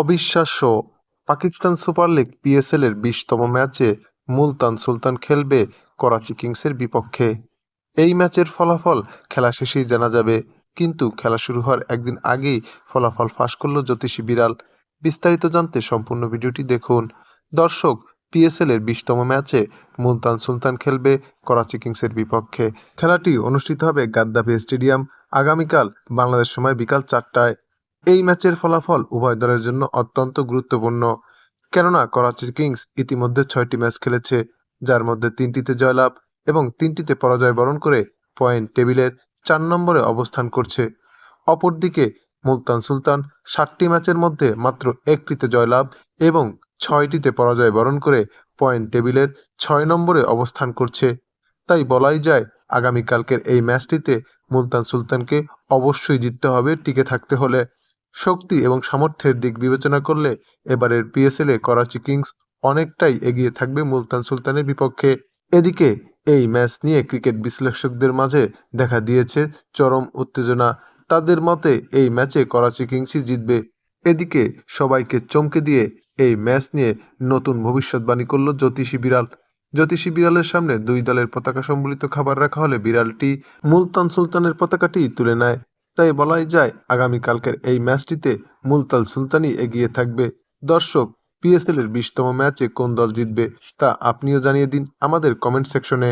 অবিশ্বাস্য। Pakistan super league PSL এর বিশতম ম্যাচে মুলতান সুলতান খেলবে করাচি কিংসের বিপক্ষে। এই ম্যাচের ফলাফল খেলা শেষেই জানা যাবে, কিন্তু খেলা শুরু হওয়ার একদিন আগেই ফলাফল ফাঁস করল জ্যোতিষী বিড়াল। বিস্তারিত জানতে সম্পূর্ণ ভিডিওটি দেখুন। দর্শক পিএসএল এর বিশতম ম্যাচে মুলতান সুলতান খেলবে করাচি কিংসের বিপক্ষে। খেলাটি অনুষ্ঠিত হবে গাদ্দাফি স্টেডিয়াম। আগামীকাল বাংলাদেশ সময় বিকাল চারটায়। এই ম্যাচের ফলাফল উভয় দলের জন্য অত্যন্ত গুরুত্বপূর্ণ। কেননা করাচি কিংস ইতিমধ্যে ছয়টি ম্যাচ খেলেছে, যার মধ্যে তিনটিতে জয়লাভ এবং তিনটিতে পরাজয় বরণ করে পয়েন্ট টেবিলের চার নম্বরে অবস্থান করছে। অপরদিকে মুলতান সুলতান ষাটটি ম্যাচের মধ্যে মাত্র একটিতে জয়লাভ এবং ছয়টিতে পরাজয় বরণ করে পয়েন্ট টেবিলের ছয় নম্বরে অবস্থান করছে। তাই বলাই যায়, আগামীকালকের এই ম্যাচটিতে মুলতান সুলতানকে অবশ্যই জিততে হবে, টিকে থাকতে হলে। শক্তি এবং সামর্থ্যের দিক বিবেচনা করলে এবারের পিএসএল করাচি কিংস অনেকটাই এগিয়ে থাকবে মুলতান সুলতানের বিপক্ষে। এদিকে এই ম্যাচ নিয়ে ক্রিকেট বিশ্লেষকদের মাঝে দেখা দিয়েছে চরম উত্তেজনা। তাদের মতে এই ম্যাচে করাচি কিংসই জিতবে। এদিকে সবাইকে চমকে দিয়ে এই ম্যাচ নিয়ে নতুন ভবিষ্যৎবাণী করল জ্যোতিষী বিড়াল। জ্যোতিষী বিড়ালের সামনে দুই দলের পতাকা সম্বলিত খাবার রাখা হলে বিড়ালটি মুলতান সুলতানের পতাকাটি তুলে নেয়। তাই বলাই যায় আগামীকালকের এই ম্যাচটিতে মুলতাল সুলতানি এগিয়ে থাকবে। দর্শক পিএসএল এর বিশতম ম্যাচে কোন দল জিতবে তা আপনিও জানিয়ে দিন আমাদের কমেন্ট সেকশনে